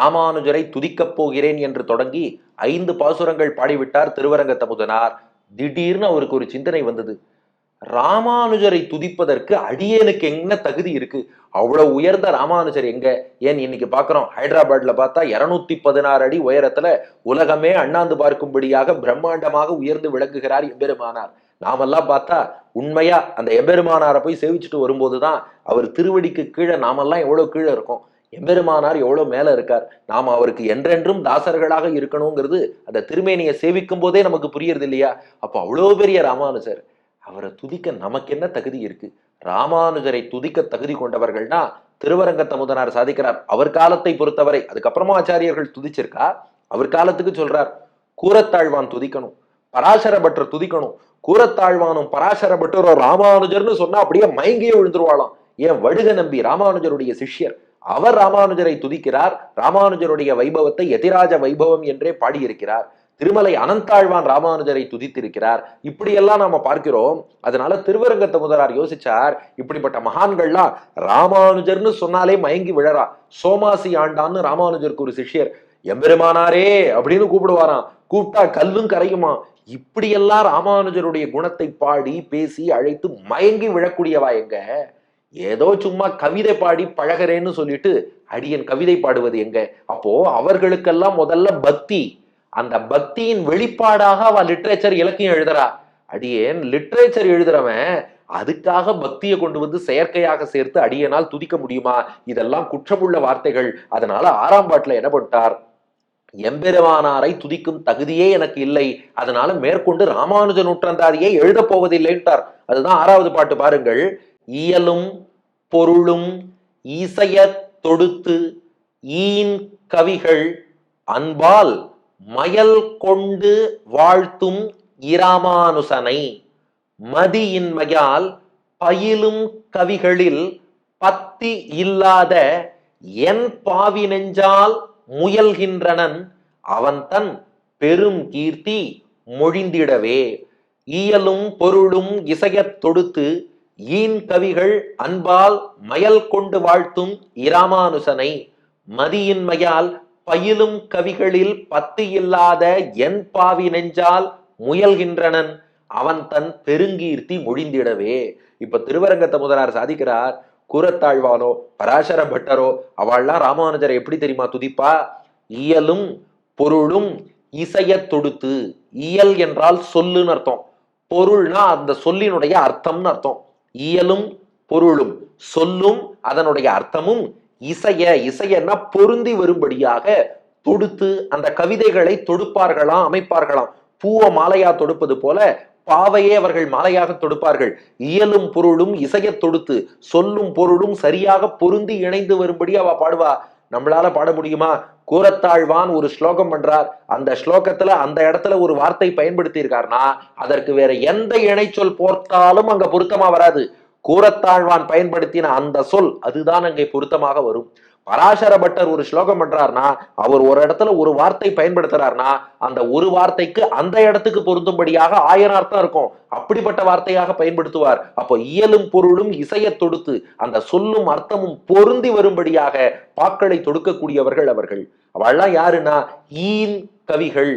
ராமானுஜரை துதிக்கப் போகிறேன் என்று தொடங்கி ஐந்து பாசுரங்கள் பாடிவிட்டார் திருவரங்கத்தமுதனார் திடீர்னு அவருக்கு ஒரு சிந்தனை வந்தது. ராமானுஜரை துதிப்பதற்கு அடியேனுக்கு என்ன தகுதி இருக்கு? அவ்வளவு உயர்ந்த ராமானுஜர் எங்க? ஏன் இன்னைக்கு பாக்குறோம் ஹைதராபாத்ல பார்த்தா இருநூத்தி பதினாறு அடி உயரத்துல உலகமே அண்ணாந்து பார்க்கும்படியாக பிரம்மாண்டமாக உயர்ந்து விளங்குகிறார் எம்பெருமானார். நாமெல்லாம் பார்த்தா உண்மையா அந்த எம்பெருமானாரை போய் சேவிச்சுட்டு வரும்போதுதான் அவர் திருவடிக்கு கீழே நாமெல்லாம் எவ்வளவு கீழே இருக்கும். எம்பெருமானார் எவ்வளவு மேலே இருக்கார்? நாம் அவருக்கு என்றென்றும் தாசர்களாக இருக்கணுங்கிறது அந்த திருமேனியை சேவிக்கும் போதே நமக்கு புரியறது இல்லையா? அப்போ அவ்வளோ பெரிய ராமானுஜர் அவரை துதிக்க நமக்கு என்ன தகுதி இருக்கு? ராமானுஜரை துதிக்க தகுதி கொண்டவர்கள்னா திருவரங்கத்தமுதனார் சாதிக்கிறார். அவர் காலத்தை பொறுத்தவரை அதுக்கப்புறமா ஆச்சாரியர்கள் துதிச்சிருக்கா? அவர் காலத்துக்கு சொல்றார் கூரத்தாழ்வான் துதிக்கணும் பராசர துதிக்கணும். கூரத்தாழ்வானும் பராசர பட்டரும் ராமானுஜர்னு சொன்னா அப்படியே மயங்கியே விழுந்துருவாளாம். ஏன் வடுக நம்பி ராமானுஜருடைய சிஷ்யர் அவர் ராமானுஜரை துதிக்கிறார். ராமானுஜருடைய வைபவத்தை எதிராஜ வைபவம் என்றே பாடியிருக்கிறார். திருமலை அனந்தாழ்வான் ராமானுஜரை துதித்திருக்கிறார். இப்படியெல்லாம் நாம பார்க்கிறோம். அதனால திருவரங்கத்த முதலார் யோசிச்சார் இப்படிப்பட்ட மகான்கள்லாம் ராமானுஜர்னு சொன்னாலே மயங்கி விழறா. சோமாசி ஆண்டான்னு ராமானுஜருக்கு ஒரு சிஷ்யர் எம்பெருமானாரே அப்படின்னு கூப்பிடுவாராம். கூப்பிட்டா கல்லும் கரையுமா? இப்படியெல்லாம் ராமானுஜருடைய குணத்தை பாடி பேசி அழைத்து மயங்கி விழக்கூடியவா எங்க? ஏதோ சும்மா கவிதை பாடி பழகிறேன்னு சொல்லிட்டு அடியன் கவிதை பாடுவது எங்க? அப்போ அவர்களுக்கெல்லாம் முதல்ல பக்தி. அந்த பக்தியின் வெளிப்பாடாக அவ லிட்ரேச்சர் இலக்கியம் எழுதுறா. அடியேன் லிட்ரேச்சர் எழுதுறவன் அதுக்காக பக்தியை கொண்டு வந்து செயற்கையாக சேர்த்து அடியனால் துதிக்க முடியுமா? இதெல்லாம் குற்றமுள்ள வார்த்தைகள். அதனால ஆறாம் பாட்டுல என்ன பண்ணிட்டார்? எம்பெருமானாரை துதிக்கும் தகுதியே எனக்கு இல்லை. அதனால மேற்கொண்டு ராமானுஜ நூற்றந்தாதியை எழுதப் போவதில்லைன்ட்டார். அதுதான் ஆறாவது பாட்டு பாருங்கள். இயலும் பொருளும் இசையத் தொடுத்து ஈன் கவிகள் அன்பால் மயல் கொண்டு வாழ்த்தும் இராமானுசனை. மதியின்மையால் பயிலும் கவிகளில் பத்தி இல்லாத என் பாவி நெஞ்சால் முயல்கின்றனன் அவன் தன் பெரும் கீர்த்தி மொழிந்திடவே. இயலும் பொருளும் இசையத் தொடுத்து ஈன் கவிகள் அன்பால் மயல் கொண்டு வாழ்த்தும் இராமானுசனை. மதியின்மையால் பயிலும் கவிகளில் பத்து இல்லாத என் பாவி நெஞ்சால் முயல்கின்றனன். அவன் தன் பெருங்கீர்த்தி மொழிந்திடவே. இப்ப திருவரங்கத்தை முதலார் சாதிக்கிறார் குரத்தாழ்வானோ பராசர பட்டரோ அவள்லாம் ராமானுஜரை எப்படி தெரியுமா துதிப்பா? இயலும் பொருளும் இசையத் தொடுத்து. இயல் என்றால் சொல்லுன்னு அர்த்தம். பொருள்னா அந்த சொல்லினுடைய அர்த்தம்னு அர்த்தம். இயலும் பொருளும் சொல்லும் அதனுடைய அர்த்தமும் இசைய இசையன்னா பொருந்தி வரும்படியாக தொடுத்து அந்த கவிதைகளை தொடுப்பார்களாம் அமைப்பார்களாம் பூவ மாலையா தொடுப்பது போல பாவையே அவர்கள் மாலையாக தொடுப்பார்கள். இயலும் பொருளும் இசைய தொடுத்து சொல்லும் பொருளும் சரியாக பொருந்தி இணைந்து வரும்படி அவ பாடுவா. நம்மளால பாட முடியுமா? கூரத்தாழ்வான் ஒரு ஸ்லோகம் பண்றார். அந்த ஸ்லோகத்துல அந்த இடத்துல ஒரு வார்த்தை பயன்படுத்தி இருக்காருன்னா அதற்கு வேற எந்த இணைச்சொல் போர்த்தாலும் அங்க பொருத்தமா வராது. கூரத்தாழ்வான் பயன்படுத்தின அந்த சொல் அதுதான் அங்கே பொருத்தமாக வரும். பராசர பட்டர் ஒரு ஸ்லோகம் பண்றாருனா அவர் ஒரு இடத்துல ஒரு வார்த்தை பயன்படுத்துறாருனா அந்த ஒரு வார்த்தைக்கு அந்த இடத்துக்கு பொருந்தும்படியாக ஆயிரம் அர்த்தம் இருக்கும். அப்படிப்பட்ட வார்த்தையாக பயன்படுத்துவார். அப்போ இயலும் பொருளும் இசையை தொடுத்து அந்த சொல்லும் அர்த்தமும் பொருந்தி வரும்படியாக பாக்களை தொடுக்கக்கூடியவர்கள் அவர்கள். அவள்லாம் யாருன்னா? ஈன் கவிகள்.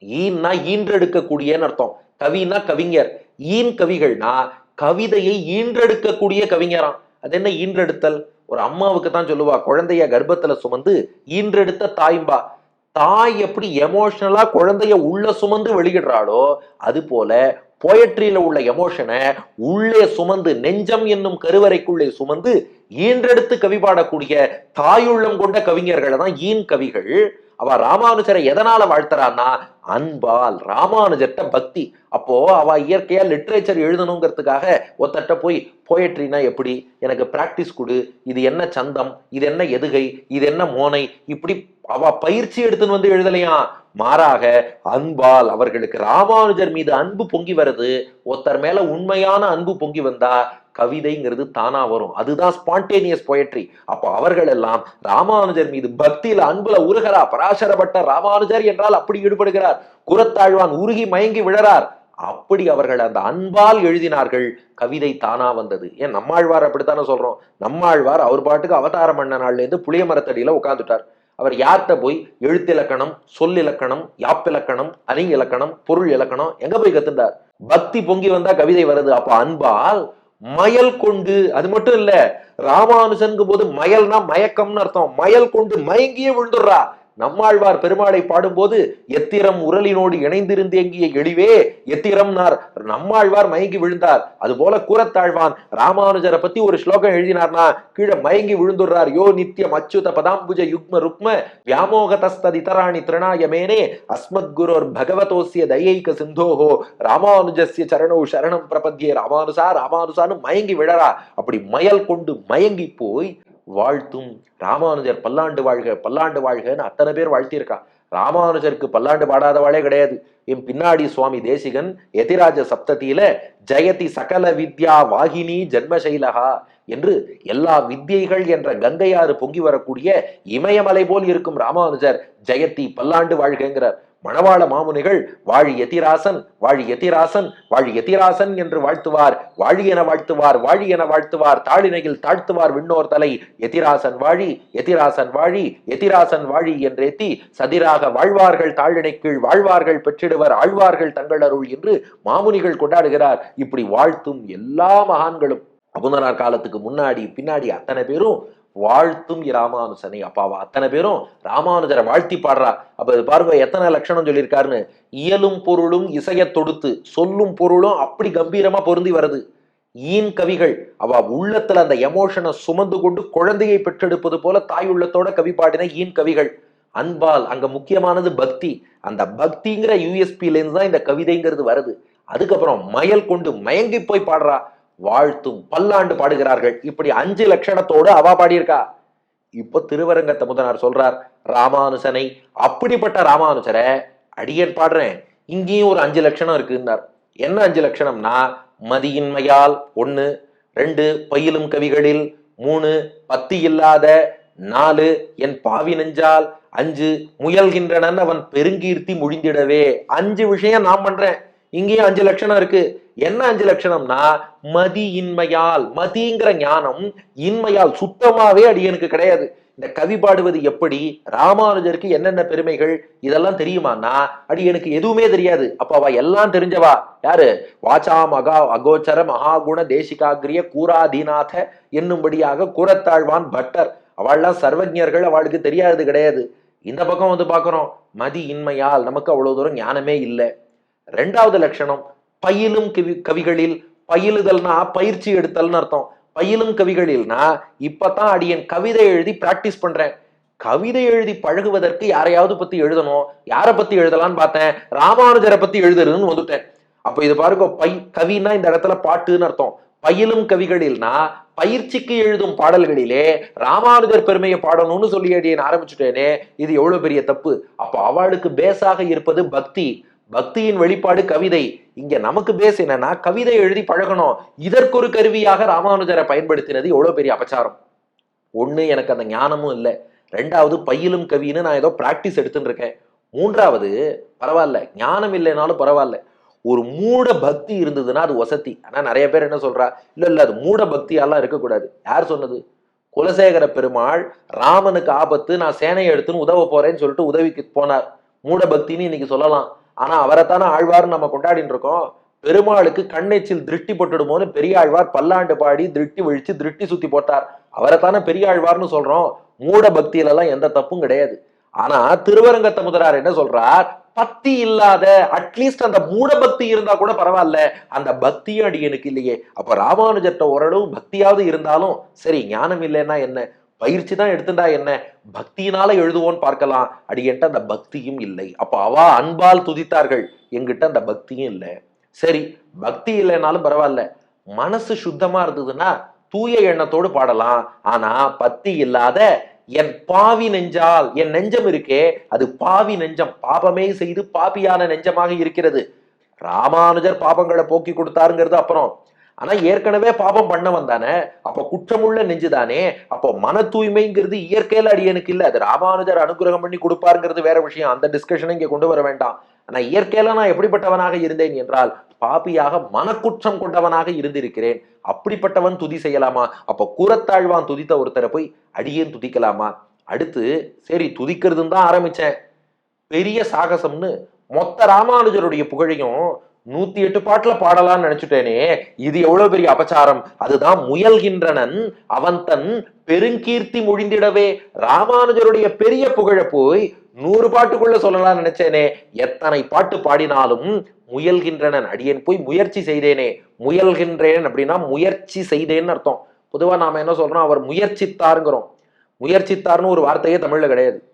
ஈன்னா ஈன்றெடுக்கக்கூடியன்னு அர்த்தம். கவினா கவிஞர். ஈன் கவிகள்னா கவிதையை ஈன்றெடுக்கக்கூடிய கவிஞராம். அது என்ன? ஈன்றெடுத்தல். ஒரு அம்மாவுக்கு தான் சொல்லுவா குழந்தைய கர்ப்பத்துல சுமந்து ஈன்றெடுத்த தாய்ம்பா தாய் எப்படி எமோஷனலா குழந்தைய உள்ள சுமந்து வெளியிடுறாளோ அது போல போயட்ரியில உள்ள எமோஷனை உள்ளே சுமந்து நெஞ்சம் என்னும் கருவறைக்குள்ளே சுமந்து ஈன்றெடுத்து கவி பாடக்கூடிய தாயுள்ளம் கொண்ட கவிஞர்களை தான் ஈன் கவிகள். அவ ராமானுஜரை எதனால வாழ்த்துறான்னா அன்பால் ராமானுஜர்கிட்ட பக்தி. அப்போ அவ இயற்கையா லிட்ரேச்சர் எழுதணுங்கிறதுக்காக ஒத்தட்ட போய் போயட்ரினா எப்படி? எனக்கு பிராக்டிஸ் கொடு. இது என்ன சந்தம்? இது என்ன எதுகை? இது என்ன மோனை? இப்படி அவ பயிற்சி எடுத்துன்னு வந்து எழுதலையா? மாறாக அன்பால் அவர்களுக்கு ராமானுஜர் மீது அன்பு பொங்கி வருது. ஒருத்தர் மேல உண்மையான அன்பு பொங்கி வந்தா கவிதைங்கிறது தானா வரும். அதுதான் ஸ்பான்டேனியஸ் பொயட்ரி அப்போ அவர்கள் எல்லாம் ராமானுஜர் மீது பக்தியில அன்புல உருகிறா பராசரப்பட்ட ராமானுஜர் என்றால் அப்படி ஈடுபடுகிறார். குரத்தாழ்வான் உருகி மயங்கி விழறார். அப்படி அவர்கள் அந்த அன்பால் எழுதினார்கள். கவிதை தானா வந்தது. ஏன் நம்மாழ்வார் அப்படித்தானே சொல்றோம்? நம்மாழ்வார் அவர் பாட்டுக்கு அவதாரம் பண்ண நாள்ல இருந்து புளிய மரத்தடியில உட்காந்துட்டார் அவர் யார்கிட்ட போய் எழுத்திலக்கணம் சொல்லிலக்கணம் யாப்பிலக்கணம் அணி இலக்கணம் பொருள் இலக்கணம் எங்க போய் கத்துண்டார் பக்தி பொங்கி வந்தா கவிதை வருது. அப்ப அன்பால் மயல் கொண்டு அது மட்டும் இல்ல ராமானுஜன்கும் போது மயல்னா மயக்கம்னு அர்த்தம். மயல் கொண்டு மயங்கியே விழுந்துடுறா. நம்மாழ்வார் பெருமாளை பாடும்போது எத்திரம் உரலினோடு இணைந்திருந்தேங்கிய எழிவே எத்திரம்னார் நம்மாழ்வார் மயங்கி விழுந்தார். அது போல கூறத்தாழ்வான் ராமானுஜரை பத்தி ஒரு ஸ்லோகம் எழுதினார்னா கீழே மயங்கி விழுந்துடுறார். யோ நித்தியம் அச்சுத பதாம்புஜ யுக்ம ருக்ம வியாமோகதஸ்ததிதராணி திருணாயமேனே அஸ்மத் குரோர் பகவதோசிய தயைக சிந்தோஹோ ராமானுஜஸ்ய சரணோ சரணம் பிரபத்யே ராமானுசா ராமானுசான்னு மயங்கி விழறா. அப்படி மயல் கொண்டு மயங்கி போய் வாழ்த்தும். ராமானுஜர் பல்லாண்டு வாழ்க பல்லாண்டு வாழ்கன்னு அத்தனை பேர் வாழ்த்தியிருக்கா. ராமானுஜருக்கு பல்லாண்டு பாடாதவாளே கிடையாது. என் பின்னாடி சுவாமி தேசிகன் எதிராஜ சப்தத்தியில ஜெயதி சகல வித்யா வாகினி ஜென்மசைலகா என்று எல்லா வித்தியைகள் என்ற கங்கையாறு பொங்கி வரக்கூடிய இமயமலை போல் இருக்கும் ராமானுஜர் ஜெயத்தி பல்லாண்டு வாழ்கங்கிறார். மணவாள மாமுனிகள் வாழி எதிராசன் வாழி எதிராசன் வாழி எதிராசன் என்று வாழ்த்துவார் வாழி என வாழ்த்துவார் வாழி என வாழ்த்துவார் தாளினையில் தாழ்த்துவார் விண்ணோர் தலை எதிராசன் வாழி எதிராசன் வாழி எதிராசன் வாழி என்றேத்தி சதிராக வாழ்வார்கள் தாழினை கீழ் வாழ்வார்கள் பெற்றிடுவர் ஆழ்வார்கள் தங்கள் அருள் என்று மாமுனிகள் கொண்டாடுகிறார். இப்படி வாழ்த்தும் எல்லா மகான்களும். அபுந்தனார் காலத்துக்கு முன்னாடி பின்னாடி அத்தனை பேரும் வாழ்த்தும் ராமானுசனை அப்பாவா அத்தனை பேரும் ராமானுஜரை வாழ்த்தி பாடுறா. அப்ப இது பாருங்க எத்தனை லட்சணம் சொல்லியிருக்காருன்னு. இயலும் பொருளும் இசைய தொடுத்து சொல்லும் பொருளும் அப்படி கம்பீரமா பொருந்தி வருது. ஈன் கவிகள் அவ உள்ளத்துல அந்த எமோஷனை சுமந்து கொண்டு குழந்தையை பெற்றெடுப்பது போல தாய் உள்ளத்தோட கவி பாடின ஈன் கவிகள். அன்பால் அங்க முக்கியமானது பக்தி. அந்த பக்திங்கிற யூஎஸ்பிலேருந்து தான் இந்த கவிதைங்கிறது வருது. அதுக்கப்புறம் மயல் கொண்டு மயங்கி போய் பாடுறா. வாழ்த்தும் பல்லாண்டு பாடுகிறார்கள். இப்படி அஞ்சு லட்சணத்தோடு அவா பாடியிருக்கா? இப்போ திருவரங்கத்தை முதனார் சொல்றார் ராமானுஜனை அப்படிப்பட்ட ராமானுஜரை அடியேன் பாடுறேன். இங்கேயும் ஒரு அஞ்சு லட்சணம் இருக்குன்னார். என்ன அஞ்சு லட்சணம்னா மதியின்மையால் ஒன்று ரெண்டு பயிலும் கவிகளில் மூணு பத்தி இல்லாத நாலு என் பாவி நெஞ்சால் அஞ்சு முயல்கின்றனன் அவன் பெருங்கீர்த்தி முழிந்திடவே. அஞ்சு விஷயம் நான் பண்றேன். இங்கேயும் அஞ்சு லட்சணம் இருக்கு. என்ன அஞ்சு லட்சணம்னா மதி இன்மையால் மதிங்கிற ஞானம் இன்மையால் சுத்தமாவே அடியனுக்கு கிடையாது. இந்த கவி பாடுவது எப்படி ராமானுஜருக்கு என்னென்ன பெருமைகள் இதெல்லாம் தெரியுமான்னா அடி எனக்கு எதுவுமே தெரியாது. அப்ப அவ எல்லாம் தெரிஞ்சவா? யாரு? வாச்சாம் அகா அகோச்சர மகாகுண தேசிகாகிரிய கூராதீநாத என்னும்படியாக கூறத்தாழ்வான் பட்டர். அவள்லாம் சர்வஜர்கள் அவளுக்கு தெரியாதது கிடையாது. இந்த பக்கம் வந்து பார்க்குறோம் மதி இன்மையால் நமக்கு அவ்வளவு தூரம் ஞானமே இல்லை. ரெண்டாவது லட்சணம் பயிலும் கவி கவிகளில் பயிலுதல்னா பயிற்சி எடுத்தல்னு அர்த்தம். பயிலும் கவிகளில்னா இப்பதான் அடியன் கவிதை எழுதி பிராக்டிஸ் பண்றேன். கவிதை எழுதி பழகுவதற்கு யாரையாவது பத்தி எழுதணும் யாரை பத்தி எழுதலாம்னு பார்த்தேன் ராமானுஜரை பத்தி எழுதுறதுன்னு வந்துட்டேன். அப்ப இது பாருங்க பை கவின்னா இந்த இடத்துல பாட்டுன்னு அர்த்தம். பயிலும் கவிகளில்னா பயிற்சிக்கு எழுதும் பாடல்களிலே ராமானுஜர் பெருமையை பாடணும்னு சொல்லி அடியேன் ஆரம்பிச்சுட்டேனே இது எவ்வளவு பெரிய தப்பு? அப்ப அவளுக்கு பேஸாக இருப்பது பக்தி. பக்தியின் வெளிப்பாடு கவிதை. இங்க நமக்கு பேஸ் என்னன்னா கவிதை எழுதி பழகணும். இதற்கொரு கருவியாக ராமானுஜரை பயன்படுத்தினது எவ்வளவு பெரிய அபச்சாரம்? ஒண்ணு எனக்கு அந்த ஞானமும் இல்லை. ரெண்டாவது பையிலும் கவின்னு நான் ஏதோ பிராக்டிஸ் எடுத்துட்டு இருக்கேன் மூன்றாவது பரவாயில்ல. ஞானம் இல்லைனாலும் பரவாயில்ல. ஒரு மூட பக்தி இருந்ததுன்னா அது வசதி. ஆனா நிறைய பேர் என்ன சொல்றா? இல்ல இல்ல அது மூட பக்தியாலாம் இருக்கக்கூடாது. யார் சொன்னது? குலசேகர பெருமாள் ராமனுக்கு ஆபத்து நான் சேனையை எடுத்துன்னு உதவ போறேன்னு சொல்லிட்டு உதவிக்கு போனார். மூட பக்தின்னு இன்னைக்கு சொல்லலாம். ஆனா அவரைத்தானே ஆழ்வார்னு நம்ம கொண்டாடிட்டு இருக்கோம். பெருமாளுக்கு கண்ணெச்சில் திருஷ்டி போட்டுடுமோன்னு பெரியாழ்வார் பல்லாண்டு பாடி திருஷ்டி விழிச்சு திருஷ்டி சுத்தி போட்டார். அவரைத்தானே பெரியாழ்வார்னு சொல்றோம். மூட பக்தியில எல்லாம் எந்த தப்பும் கிடையாது. ஆனா திருவரங்கத்த முதலார் என்ன சொல்றார்? பக்தி இல்லாத அட்லீஸ்ட் அந்த மூட பக்தி இருந்தா கூட பரவாயில்ல. அந்த பக்தியும் அடியனுக்கு இல்லையே. அப்ப ராமானுஜர்ட்ட ஓரளவு பக்தியாவது இருந்தாலும் சரி ஞானம் இல்லைன்னா என்ன? பயிற்சி தான் எடுத்துட்டா என்ன? பக்தியினால எழுதுவோன்னு பார்க்கலாம். அடியன்ட்ட அந்த பக்தியும் இல்லை. அப்ப அவா அன்பால் துதித்தார்கள். எங்கிட்ட அந்த பக்தியும் இல்லை. சரி பக்தி இல்லைனாலும் பரவாயில்ல. மனசு சுத்தமா இருந்ததுன்னா தூய எண்ணத்தோடு பாடலாம். ஆனா பக்தி இல்லாத என் பாவி நெஞ்சால் என் நெஞ்சம் இருக்கே அது பாவி நெஞ்சம். பாபமே செய்து பாபியான நெஞ்சமாக இருக்கிறது. ராமானுஜர் பாபங்களை போக்கி கொடுத்தாருங்கிறது அப்புறம். ஆனா ஏற்கனவே பாபம் பண்ணவன் தானே அப்ப குற்றமுள்ள நெஞ்சுதானே. அப்போ மன தூய்மைங்கிறது இயற்கையில அடியனுக்கு இல்ல. அது ராமானுஜர் அனுகிரகம் பண்ணி கொடுப்பாருங்கிறது வேற விஷயம். அந்த டிஸ்கஷனை இங்க கொண்டு வர வேண்டாம். ஆனா இயற்கையில நான் எப்படிப்பட்டவனாக இருந்தேன் என்றால் பாபியாக மனக்குற்றம் கொண்டவனாக இருந்திருக்கிறேன். அப்படிப்பட்டவன் துதி செய்யலாமா? அப்ப கூரத்தாழ்வான் துதித்த ஒருத்தரை போய் அடியேன் துதிக்கலாமா? அடுத்து சரி துதிக்கிறதுன்னு தான் ஆரம்பிச்சேன். பெரிய சாகசம்னு மொத்த ராமானுஜருடைய புகழையும் நூத்தி எட்டு பாட்டுல பாடலாம்னு நினைச்சுட்டேனே. இது எவ்வளவு பெரிய அபச்சாரம்? அதுதான் முயல்கின்றனன் அவன் தன் பெருங்கீர்த்தி முழிந்திடவே. ராமானுஜருடைய பெரிய புகழ போய் நூறு பாட்டுக்குள்ள சொல்லலாம்னு நினைச்சேனே. எத்தனை பாட்டு பாடினாலும் முயல்கின்றனன் அடியேன் போய் முயற்சி செய்தேனே. முயல்கின்றேன் அப்படின்னா முயற்சி செய்தேன்னு அர்த்தம். பொதுவா நாம என்ன சொல்றோம்? அவர் முயற்சித்தாருங்கிறோம். முயற்சித்தார்னு ஒரு வார்த்தையே தமிழ்ல கிடையாது.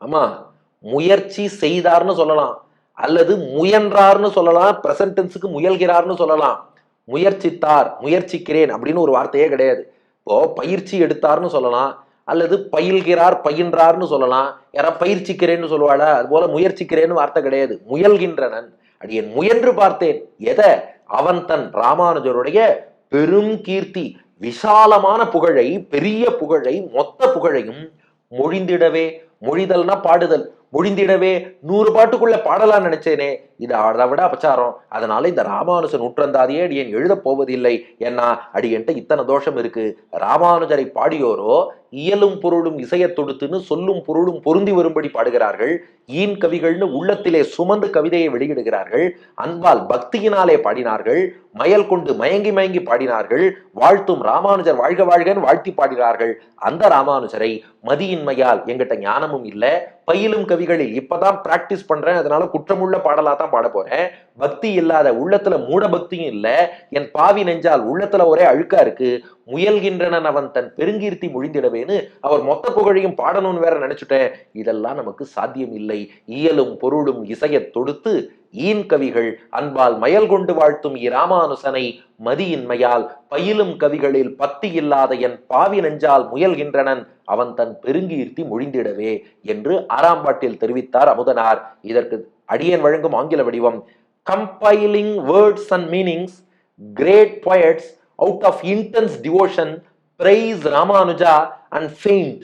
ஆமா முயற்சி செய்தார்னு சொல்லலாம். அல்லது முயன்றார்னு சொல்லலாம் பிரசன்டென்ஸுக்கு முயல்கிறார்னு சொல்லலாம். முயற்சித்தார் முயற்சிக்கிறேன் அப்படின்னு ஒரு வார்த்தையே கிடையாது. இப்போ பயிற்சி எடுத்தார்னு சொல்லலாம் அல்லது பயில்கிறார் பயின்றார்னு சொல்லலாம். யாரா பயிற்சிக்கிறேன்னு சொல்லுவாளா அது போல முயற்சிக்கிறேன்னு வார்த்தை கிடையாது. முயல்கின்றனன். அடியேன் முயன்று பார்த்தேன். எதை? அவன் தன் ராமானுஜருடைய பெரும் கீர்த்தி விசாலமான புகழை பெரிய புகழை மொத்த புகழையும் மொழிந்திடவே மொழிதல்னா பாடுதல். முடிந்திடவே நூறு பாட்டுக்குள்ள பாடலாம் நினைச்சேனே. இது அதை விட அபச்சாரம். அதனால இந்த ராமானுஜன் நூற்றந்தாதியே அடியன் எழுதப் போவதில்லை? ஏன்னா அடியன்ட்ட இத்தனை தோஷம் இருக்கு. ராமானுஜரை பாடியோரோ இயலும் பொருளும் இசையத் தொடுத்துன்னு சொல்லும் பொருளும் பொருந்தி வரும்படி பாடுகிறார்கள். ஈன் கவிகள்னு உள்ளத்திலே சுமந்து கவிதையை வெளியிடுகிறார்கள். அன்பால் பக்தியினாலே பாடினார்கள். மயல் கொண்டு மயங்கி மயங்கி பாடினார்கள். வாழ்த்தும் ராமானுஜர் வாழ்க வாழ்கன்னு வாழ்த்தி பாடினார்கள். அந்த ராமானுஜரை மதியின்மையால் எங்கிட்ட ஞானமும் இல்ல. பயிலும் கவிகளில் இப்பதான் பிராக்டிஸ் பண்றேன். அதனால குற்றமுள்ள பாடலா தான் பாட போறேன். பக்தி இல்லாத உள்ளத்துல மூட பக்தியும் இல்லை. என் பாவி நெஞ்சால் உள்ளத்துல ஒரே அழுக்கா இருக்கு. முயல்கின்றனன் அவன் தன் பெருங்கீர்த்தி முழிந்திடவேன்னு அவர் மொத்த புகழையும் பாடணும்னு வேற நினைச்சுட்டேன். இதெல்லாம் நமக்கு சாத்தியம் இல்லை. இயலும் பொருளும் இசையத் தொடுத்து ஈன் கவிகள் அன்பால் மயல் கொண்டு வாழ்த்தும் இராமானுசனை மதியின்மையால் பயிலும் கவிகளில் பத்தி இல்லாத என் பாவி நெஞ்சால் முயல்கின்றனன் அவன் தன் பெருங்கீர்த்தி மொழிந்திடவே என்று ஆறாம் பாட்டில் தெரிவித்தார் அமுதனார். இதற்கு அடியன் வழங்கும் ஆங்கில வடிவம் compiling words and meanings great poets out of intense devotion praise Ramanuja and faint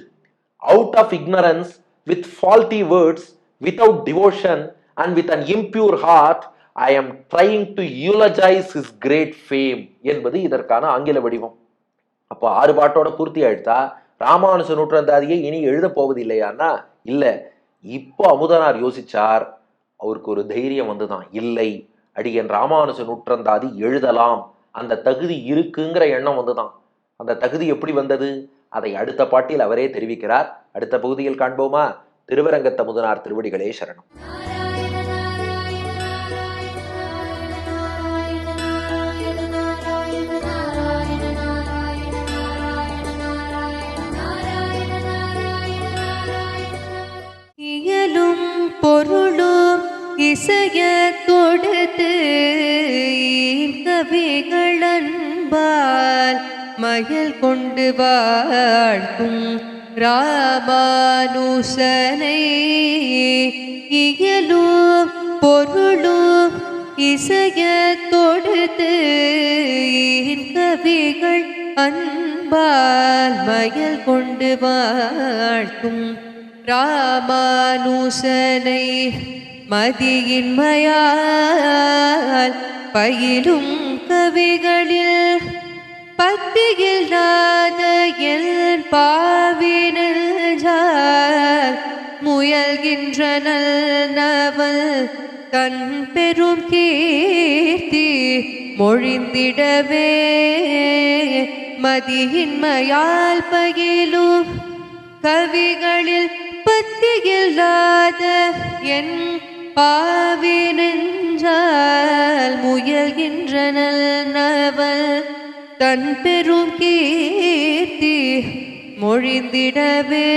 out of ignorance with faulty words without devotion and with an impure heart I am trying to eulogize his great fame என்பது இதற்கான ஆங்கில வடிவம் அப்போ ஆறு பாட்டோட பூர்த்தி ஆயிடுத்தா ராமானுஜ நூற்றாந்தாதியை இனி எழுத போவது இல்லையான்னா இல்லை இப்போ அமுதனார் யோசிச்சார் அவருக்கு ஒரு தைரியம் வந்துதான். இல்லை அடியன் ராமானுஜ நூற்றந்தாதி எழுதலாம். அந்த தகுதி இருக்குங்கிற எண்ணம் வந்துதான். அந்த தகுதி எப்படி வந்தது? அதை அடுத்த பாட்டில் அவரே தெரிவிக்கிறார். அடுத்த பகுதியில் காண்போமா? திருவரங்கத்த முதனார் திருவடிகளே சரணம். இசைய கொடுத்து கவிகள் அன்பால் மயல் கொண்டு வாழ்த்தும் ராமானுசனை. இயலும் பொருளும் இசைய கொடுத்து கவிகள் அன்பால் மயல் கொண்டு வாழ்த்தும் ராமானுசனை. மதியின்மையால் பயிலும் கவிகளில் பத்தியில்லாத என் பாவினால் முயல்கின்ற நவல் தன் பெரும் கீர்த்தி மொழிந்திடவே. மதியின்மையால் பகிலும் கவிகளில் பத்தியில்லாத என் பாவி நெஞ்சால் முயல்கின்ற நவல் தன் பெரும் கீர்த்தி மொழிந்திடவே.